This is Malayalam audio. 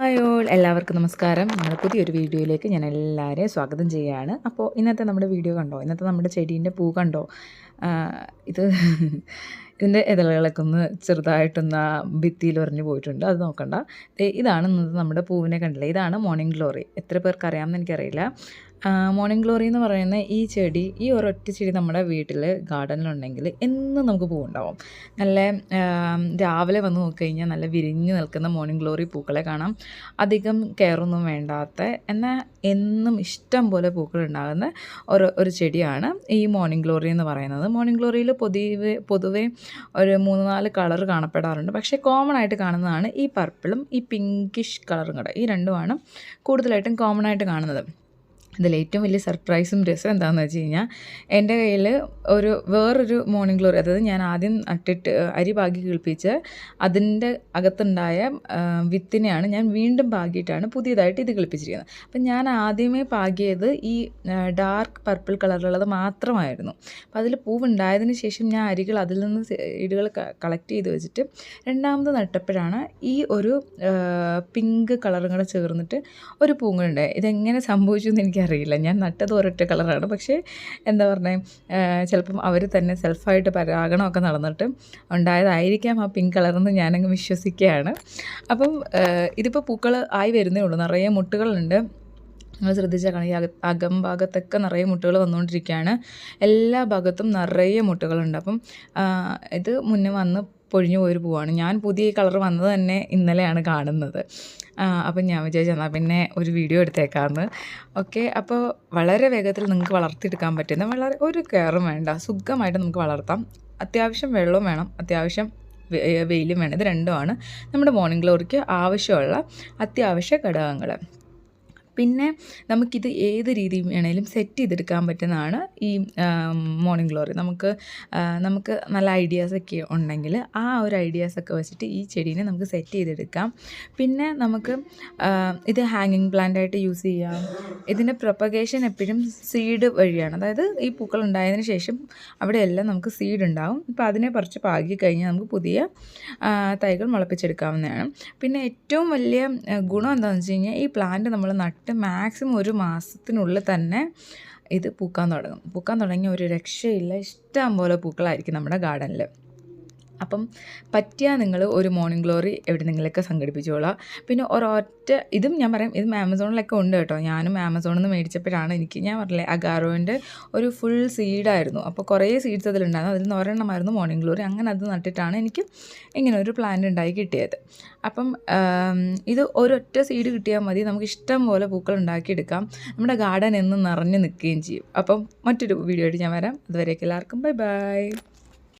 ഹായ് ഓൾ എല്ലാവർക്കും നമസ്കാരം. നമ്മുടെ പുതിയൊരു വീഡിയോയിലേക്ക് ഞാൻ എല്ലാവരെയും സ്വാഗതം ചെയ്യുകയാണ്. അപ്പോൾ ഇന്നത്തെ നമ്മുടെ വീഡിയോ കണ്ടോ? ഇന്നത്തെ നമ്മുടെ ചെടീന്റെ പൂ കണ്ടോ? ഇത് ഇതിന്റെ ഇതളകളൊക്കെ ഒന്ന് ചെറുതായിട്ടൊന്ന് ഭിത്തിയിൽ ഉറഞ്ഞു പോയിട്ടുണ്ട്. അത് നോക്കണ്ട. ഇതാണ് ഇന്നത്തെ നമ്മുടെ പൂവിനെ കണ്ടില്ല? ഇതാണ് മോർണിംഗ് ഗ്ലോറി. എത്ര പേർക്ക് അറിയാമെന്ന് എനിക്കറിയില്ല. മോർണിംഗ് ഗ്ലോറി എന്ന് പറയുന്ന ഈ ചെടി ഈ ഒരൊറ്റ ചെടി നമ്മുടെ വീട്ടിൽ ഗാർഡനിലുണ്ടെങ്കിൽ എന്നും നമുക്ക് പൂവുണ്ടാവും. നല്ല രാവിലെ വന്ന് നോക്കിക്കഴിഞ്ഞാൽ നല്ല വിരിഞ്ഞ് നിൽക്കുന്ന മോർണിംഗ് ഗ്ലോറി പൂക്കളെ കാണാം. അധികം കെയറൊന്നും വേണ്ടാത്ത എന്നാൽ എന്നും ഇഷ്ടം പോലെ പൂക്കൾ ഉണ്ടാകുന്ന ഒരു ഒരു ചെടിയാണ് ഈ മോർണിംഗ് ഗ്ലോറി എന്ന് പറയുന്നത്. മോർണിംഗ് ഗ്ലോറിയിൽ പൊതുവെ പൊതുവേ ഒരു മൂന്ന് നാല് കളർ കാണപ്പെടാറുണ്ട്. പക്ഷേ കോമൺ ആയിട്ട് കാണുന്നതാണ് ഈ പർപ്പിളും ഈ പിങ്കിഷ് കളറും കൂടെ. ഈ രണ്ടുമാണ് കൂടുതലായിട്ടും കോമൺ ആയിട്ട് കാണുന്നത്. ഇതിൽ ഏറ്റവും വലിയ സർപ്രൈസും രസം എന്താണെന്ന് വെച്ച് കഴിഞ്ഞാൽ എന്റെ കയ്യിൽ ഒരു വേറൊരു മോർണിംഗ് ഗ്ലോറി അതായത് ഞാൻ ആദ്യം നട്ടിട്ട് അരി പാകി കിളിപ്പിച്ച് അതിന്റെ അകത്തുണ്ടായ വിത്തിനെയാണ് ഞാൻ വീണ്ടും പാകിയിട്ടാണ് പുതിയതായിട്ട് ഇത് കിളിപ്പിച്ചിരിക്കുന്നത്. അപ്പം ഞാൻ ആദ്യമേ പാകിയത് ഈ ഡാർക്ക് പർപ്പിൾ കളറിലുള്ളത് മാത്രമായിരുന്നു. അപ്പം അതിൽ പൂവുണ്ടായതിന് ശേഷം ഞാൻ അരികൾ അതിൽ നിന്ന് ഇടുകൾ കളക്ട് ചെയ്ത് വെച്ചിട്ട് രണ്ടാമത് നട്ടപ്പോഴാണ് ഈ ഒരു പിങ്ക് കളറും കൂടെ ചേർന്നിട്ട് ഒരു പൂങ്ങളുണ്ടായി ഇതെങ്ങനെ സംഭവിച്ചു എന്ന് എനിക്കറിയില്ല. ഞാൻ നട്ടത് ഒരൊറ്റ കളറാണ്. പക്ഷേ എന്താ പറഞ്ഞത് ചിലപ്പം അവർ തന്നെ സെൽഫായിട്ട് പരാഗണമൊക്കെ നടന്നിട്ട് ഉണ്ടായതായിരിക്കാം ആ പിങ്ക് കളറെന്ന് ഞാനങ്ങ് വിശ്വസിക്കുകയാണ്. അപ്പം ഇതിപ്പോൾ പൂക്കൾ ആയി വരുന്നേ ഉള്ളൂ. നിറയെ മുട്ടുകളുണ്ട്. നിങ്ങൾ ശ്രദ്ധിച്ചാൽ കാണാം. ഈ അക ഭാഗത്തൊക്കെ നിറയെ മുട്ടുകൾ വന്നുകൊണ്ടിരിക്കുകയാണ്. എല്ലാ ഭാഗത്തും നിറയെ മുട്ടുകളുണ്ട്. അപ്പം ഇത് മുന്നേ വന്ന് പൊഴിഞ്ഞു പോയൊരു പൂവാണ്. ഞാൻ പുതിയ കളർ വന്നത് തന്നെ ഇന്നലെയാണ് കാണുന്നത്. അപ്പം ഞാൻ വിചാരിച്ചു എന്നാൽ പിന്നെ ഒരു വീഡിയോ എടുത്തേക്കാമെന്ന് ഓക്കെ അപ്പോൾ വളരെ വേഗത്തിൽ നിങ്ങൾക്ക് വളർത്തിയെടുക്കാൻ പറ്റുന്ന വളരെ ഒരു കെയറും വേണ്ട. സുഖമായിട്ട് നമുക്ക് വളർത്താം. അത്യാവശ്യം വെള്ളവും വേണം. അത്യാവശ്യം വെയിലും വേണം. ഇത് രണ്ടുമാണ് നമ്മുടെ മോർണിംഗ് ഗ്ലോറിക്ക് ആവശ്യമുള്ള അത്യാവശ്യ ഘടകങ്ങൾ പിന്നെ നമുക്കിത് ഏത് രീതിയിൽ വേണേലും സെറ്റ് ചെയ്തെടുക്കാൻ പറ്റുന്നതാണ് ഈ മോർണിംഗ് ഗ്ലോറി നമുക്ക് നമുക്ക് നല്ല ഐഡിയാസൊക്കെ ഉണ്ടെങ്കിൽ ആ ഒരു ഐഡിയാസൊക്കെ വെച്ചിട്ട് ഈ ചെടീനെ നമുക്ക് സെറ്റ് ചെയ്തെടുക്കാം. പിന്നെ നമുക്ക് ഇത് ഹാങ്ങിങ് പ്ലാന്റ് ആയിട്ട് യൂസ് ചെയ്യാം. ഇതിന്റെ പ്രൊപ്പഗേഷൻ എപ്പോഴും സീഡ് വഴിയാണ്. അതായത് ഈ പൂക്കൾ ഉണ്ടായതിന് ശേഷം അവിടെയെല്ലാം നമുക്ക് സീഡ് ഉണ്ടാവും. അപ്പോൾ അതിനെ പറിച്ച് പാകി കഴിഞ്ഞാൽ നമുക്ക് പുതിയ തൈകൾ മുളപ്പിച്ചെടുക്കാവുന്നതാണ്. പിന്നെ ഏറ്റവും വലിയ ഗുണം എന്താണെന്ന് വെച്ച് കഴിഞ്ഞാൽ ഈ പ്ലാന്റ് നമ്മൾ നട്ട് മാക്സിമം ഒരു മാസത്തിനുള്ളിൽ തന്നെ ഇത് പൂക്കാൻ തുടങ്ങും. പൂക്കാൻ തുടങ്ങിയ ഒരു രക്ഷയില്ല. ഇഷ്ടം പോലെ പൂക്കളായിരിക്കും നമ്മുടെ ഗാർഡനിൽ. അപ്പം പറ്റിയാൽ നിങ്ങൾ ഒരു മോർണിംഗ് ഗ്ലോറി നിങ്ങളൊക്കെ സംഘടിപ്പിച്ചോളാം. പിന്നെ ഒരൊറ്റ ഇതും ഞാൻ പറയാം ഇതും ആമസോണിലൊക്കെ ഉണ്ട് കേട്ടോ. ഞാനും ആമസോണിൽ നിന്ന് മേടിച്ചപ്പോഴാണ് എനിക്ക് ഞാൻ പറഞ്ഞില്ലേ അഗാറോന്റെ ഒരു ഫുൾ സീഡായിരുന്നു അപ്പോൾ കുറേ സീഡ്സ് അതിലുണ്ടായിരുന്നു. അതിൽ നിന്ന് ഒരെണ്ണമായിരുന്നു മോർണിംഗ് ഗ്ലോറി അങ്ങനെ അത് നട്ടിട്ടാണ് എനിക്ക് ഇങ്ങനെ ഒരു പ്ലാൻ ഉണ്ടായി കിട്ടിയത്. അപ്പം ഇത് ഒരൊറ്റ സീഡ് കിട്ടിയാൽ മതി. നമുക്ക് ഇഷ്ടം പോലെ പൂക്കൾ ഉണ്ടാക്കിയെടുക്കാം. നമ്മുടെ ഗാർഡൻ എന്ന് നിറഞ്ഞു നിൽക്കുകയും ചെയ്യും. അപ്പം മറ്റൊരു വീഡിയോ ആയിട്ട് ഞാൻ വരാം. അതുവരേക്ക് എല്ലാവർക്കും ബൈ ബൈ